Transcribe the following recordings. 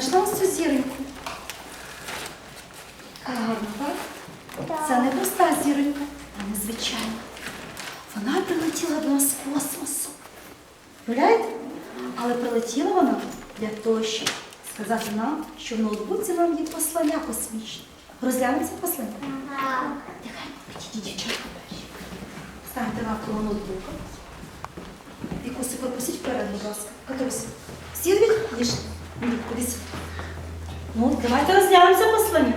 знайшла ось цю зіроньку. Гарно, так? Це не проста зіронька, а незвичайна. Вона прилетіла до нас з космосу. Уявляєте? Але прилетіла вона для того, щоб сказати нам, що в ноутбуці вам є послання космічне. Розглянемо це послання? Нехай підійдіть дівчатка перші. Станьте навколо ноутбука. Вікусі, пропустіть вперед, будь ласка. Катрусь. Всі відійшли? Кудись. Ну, давайте розглянемо це послання.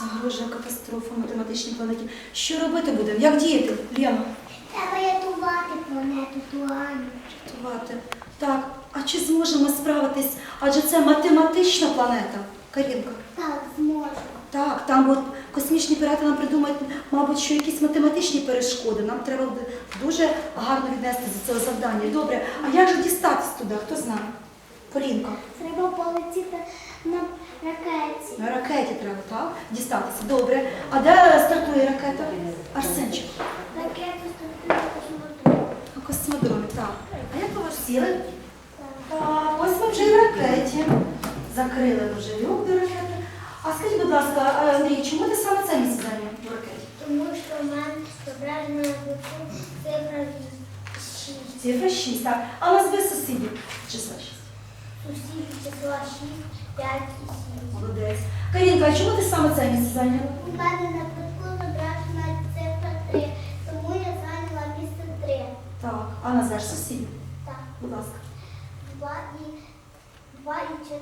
Загрожує катастрофа математичній планеті. Що робити будемо? Як діяти, Лена? Треба рятувати планету Туані. Рятувати. Чи зможемо справитись? Адже це математична планета. Карінка. Так, зможемо. Так, там от космічні пірати нам придумають, мабуть, що якісь математичні перешкоди. Нам треба буде дуже гарно віднести до цього завдання. Добре, а як же дістатись туди? Хто знає? Полінка. Треба полетіти на ракеті. На ракеті треба, так? Дістатися. Добре. А де стартує ракета? Арсенчик. Ракету стартує космодром. На космодромі, так. А як ви вас сіли? Так, ось ми вже і в ракеті. Закрили вже люк до ракети. А скажіть, будь ласка, Андрій, чому ти саме це місце зайняв в ракеті? Тому що в мене зображена на боку цифра 6. Цифра 6, так. А назви сусідів числа 6. Усі числа 6, 5 і 7. Молодець. Карінка, а чому ти саме це місце зайняла? У мене на кутку зображена цифра 3, тому я зайняла місце 3. Так, а назвеш сусідів? Так, Будь ласка. 2 і 2 і 4.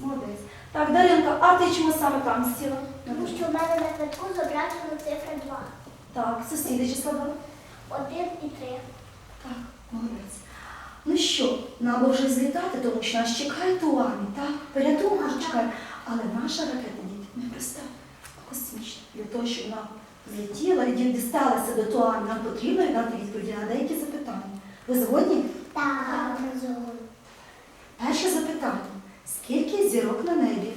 Молодець. Так, Даринка, а ти чому саме там сіла? Тому що в мене на кутку зображена цифра 2. Так, сусіди числа два. 1 і 3. Так, молодець. Ну що, нам вже злітати, тому що нас чекає Туамі, так? Порятунок нас чекає. Але наша ракета, діти, не проста, а космічна. Для того, щоб вона злетіла і дісталася до Туамі, нам потрібно дати відповіді на деякі запитання. Ви згодні? Так, згодом. Перше запитання. Скільки зірок на небі?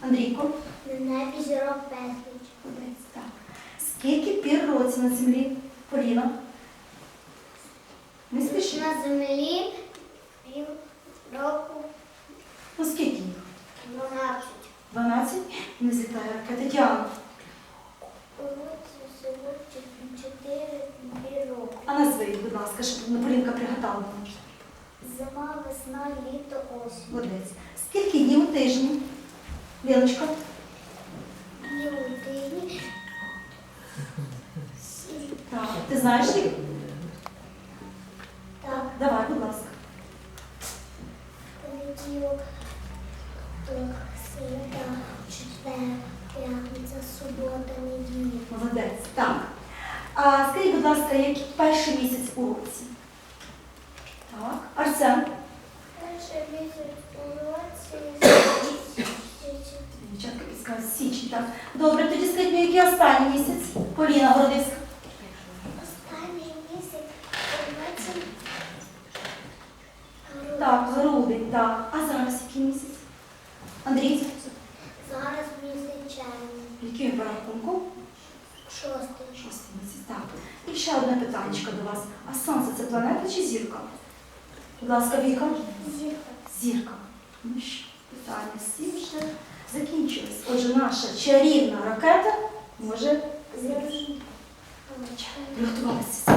Андрійко? На небі зірок безліч. Так. Скільки пір році на землі? Поліна? Не спіши. На землі пів року Ну скільки їх? 12. 12? Не злітає ракета. Всього 4 роки. А назви їх, будь ласка, щоб Полінка пригадала. Зима, весна, літо, осінь. Молодець. Скільки днів у тижні? Леночка? Днів у тижні. Так. Ти знаєш їх? Так, Давай, будь ласка. понеділок, второк, середа, четвер, п'ятниця, субота, неділя. Молодець. Так. А скажіть, будь ласка, який перший місяць у році? Так. Арсен? Перший місяць у році Дівчатка підскажуть, січень, так. Добре, тоді скажіть мені, який останній місяць? Поліна Городиська. Останній місяць у році Так, грудень, так. А зараз який місяць? Андрій? Зараз місяць червень. Який по рахунку? Шостий. Шостий місяць, так. І ще одне питання до вас. А сонце це планета чи зірка? Будь ласка, Віка. Зірка. Зірка. Ну що, питання всі вже закінчились. Отже, наша чарівна ракета може приготуватися. П'ять,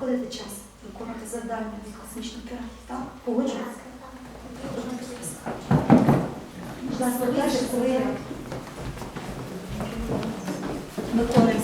виходите час виконати завдання від космічних піратів, так? Ласка, перше коли виконуємо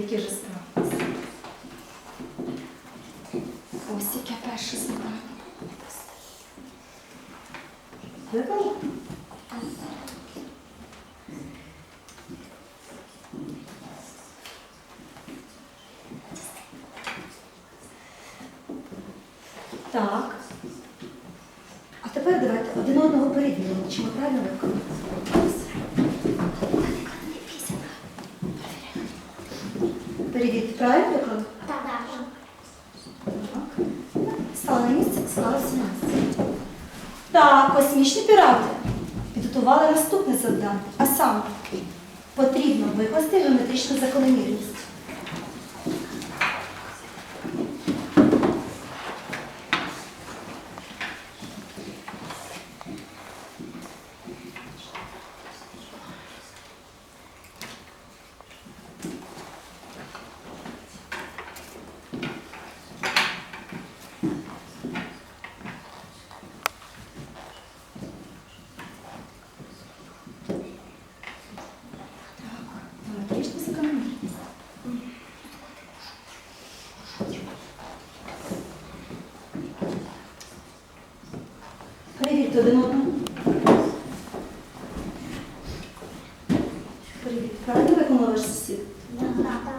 завдання. ж справилися. Ось яке перше завдання. Вибрали? Так. А тепер давайте один одного перевіримо, чи ми правильно виконуємо. Перевірте, правильно виконуємо? Так. Так. Стала на місце, склалася місце. Так, космічні пірати підготували наступне завдання. А саме потрібно викласти геометричну закономірність. Один одного. Перевірте, правильно виконала ваш сусід?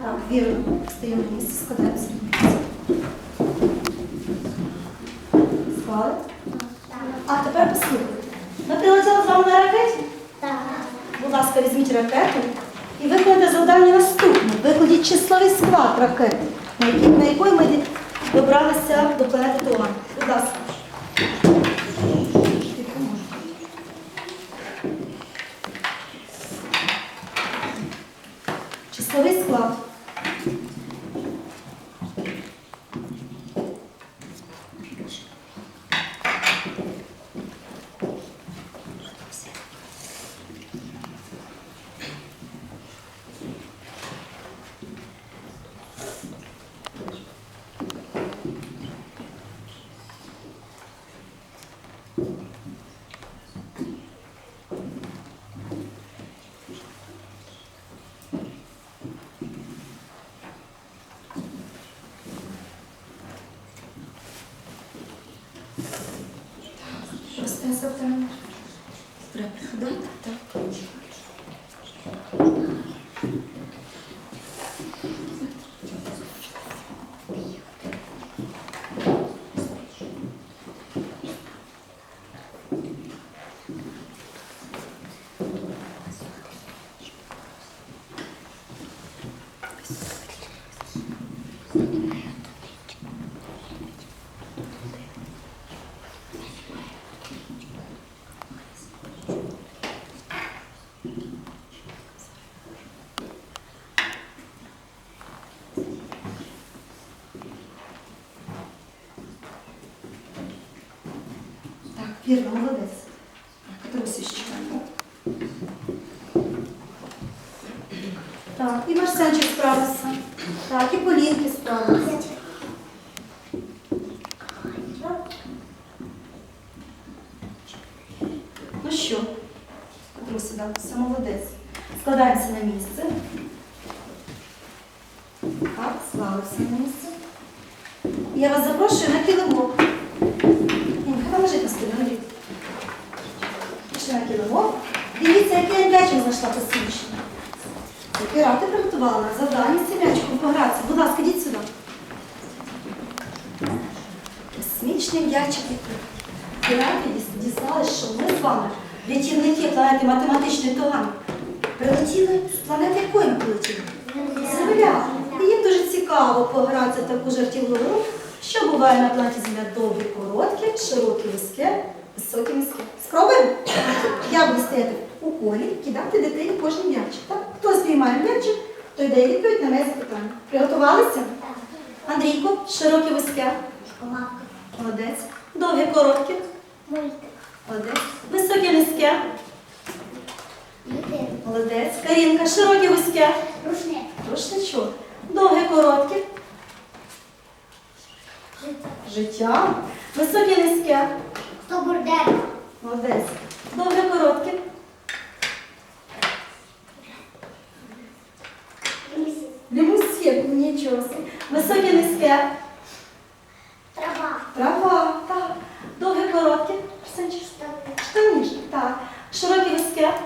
Так, вірно. Стаємо на місце, складаємося. Склали? А тепер послухайте. Ми прилетіли з вами на ракеті? Будь ласка, візьміть ракету і виконайте завдання наступне. Викладіть числовий склад ракети, на якій, ми добралися до планети Туан. Будь ласка. Числовий склад. Завдання. Треба пригадати, так. Так, вірно, молодець. Так, Катрусі ще чекаємо. Марсенчик справився. Так, і Полінки справився. Ну що, Катрусі, да, все молодець. Складаємося на місце. Так, склалися на місце. Я вас запрошую на килимок. Ні, Нехай лежить на столі, лежить. Пішли на килимок. Дивіться, яке я м'ячик знайшла посвідчення. Пірати приготували на завдання з цим м'ячиком погратися. Будь ласка, йдіть сюди. Космічний м'ячик. Пірати дізналися, що ми з вами рятівники планети математичної Тогани. Прилетіли з планети якої ми прилетіли? Земля. І їм дуже цікаво погратися в таку жартівливу гру, що буває на планеті Земля довгі, короткі, широкі вузьке, високі низьке. Спробуємо? Я буду стояти у колі, кидати дитині кожен м'ячик. Так? Спіймає м'ячик, той дає відповідь на моє запитання. Приготувалися? Андрійко, широке вузьке. Молодець. Довге, коротке. Молодець. Високе низьке. Молодець. Карінка, широке вузьке. Рушник. Рушничок. Довге, коротке. Життя. Високе, низьке. Хто бурдер? Молодець. Довге, коротке. Місяць. Лімузин. Нічого. Високе низьке. Трава. Трава, так. Довге коротке. Арсенчик. Штанішки, так. Широке вузьке.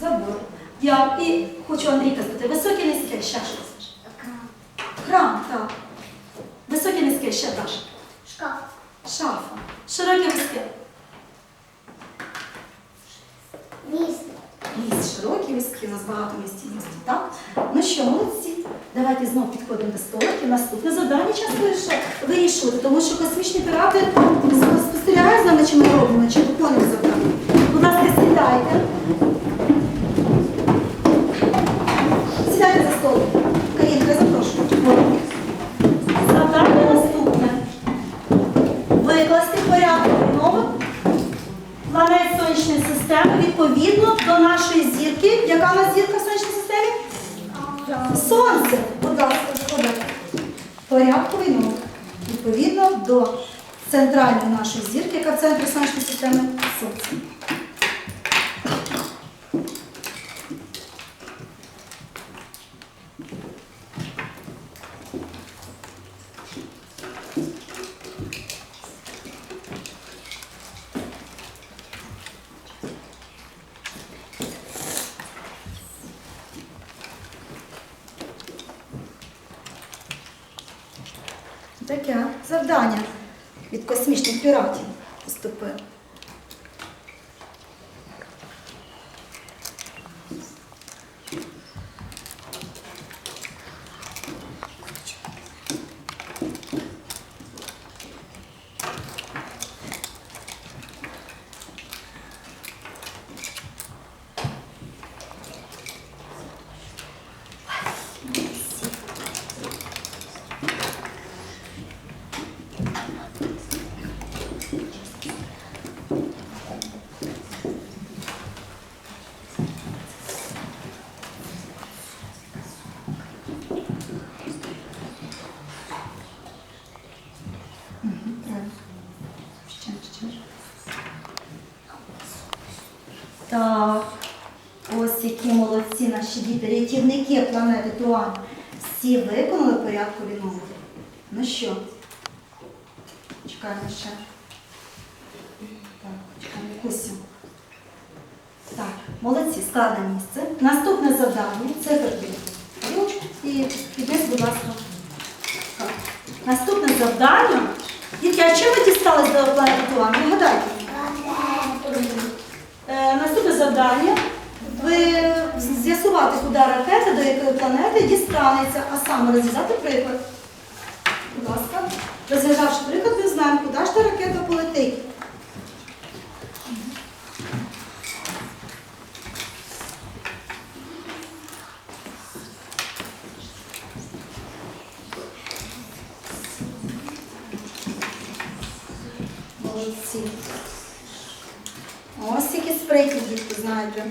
Забор. Я і хочу Андрійка сказати. Високе низьке, ще щось. Храм, так. Високе низьке, ще Даша. Шкаф. Шафа. Широке вузьке. Міст. Місць широкі містки, у нас багато місць місць, так? Ну що, молодці. Давайте знову підходимо до столиків. Наступне завдання час лише вирішувати, тому що космічні пірати спостерігають з нами, чи ми робимо, чи виконуємо завдання. Будь ласка. Сідайте за стол. Карінка, запрошую. Завдання наступне. Викласти порядок номер планет сонячної системи відповідно до нашої зірки. Яка у нас зірка в сонячній системі? Сонце. Будь ласка, заходите. Порядковий номер. Відповідно до центральної нашої зірки, яка в центрі сонячної системи Сонце. Таке завдання. Від космічних піратів. Поступило. Правильно. Ще, ще. Так, ось які молодці наші діти, рятівники планети Туан. Всі виконали порядкові номери. Ну що? Чекаємо ще. Так, чекаємо Кусю. Так, молодці, складне місце. Наступне завдання циферки. Ручку і піднес, будь ласка. Так. Наступне завдання. Дітки, а чим ви дістались до планети Туан? Нагадайте. Е, наступне завдання. З'ясувати, куди ракета, до якої планети дістанеться, а саме розв'язати приклад. Будь ласка. Розв'язавши приклад, ми знаємо, куди ж та ракета полетить. Молодці. Ось які спритні дітки, знаєте.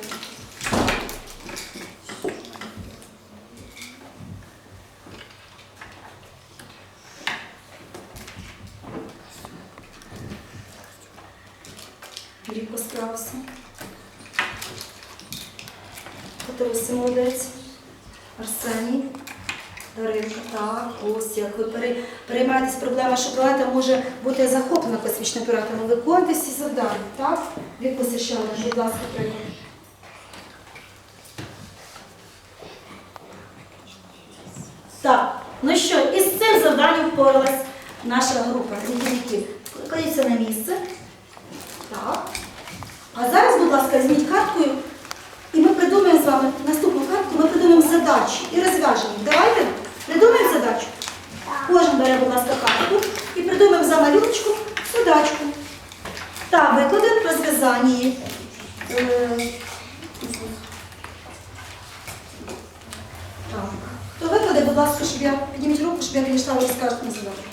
Ріко справився. Катеруся молодець. Арсеній. Даринка, так, ось як ви пере- переймаєтесь проблема, що планета може бути захоплена космічними піратами. Виконуйте всі завдання, так? Вікуся ще будь ласка, приклад. Так, ну що, із цим завданням впоралась наша група. Кладіться на місце. Так. А зараз, будь ласка, візьміть карткою, і ми придумаємо з вами наступну картку, ми придумаємо задачі і розв'яжемо. Давайте придумаємо задачу. Кожен бере, будь ласка, картку і придумаємо за малюночку судачку. Та викладемо розв'язання її. Е, Так. Хто викладе, будь ласка, щоб я підніміть руку, щоб я підійшла ви скажете на задачу.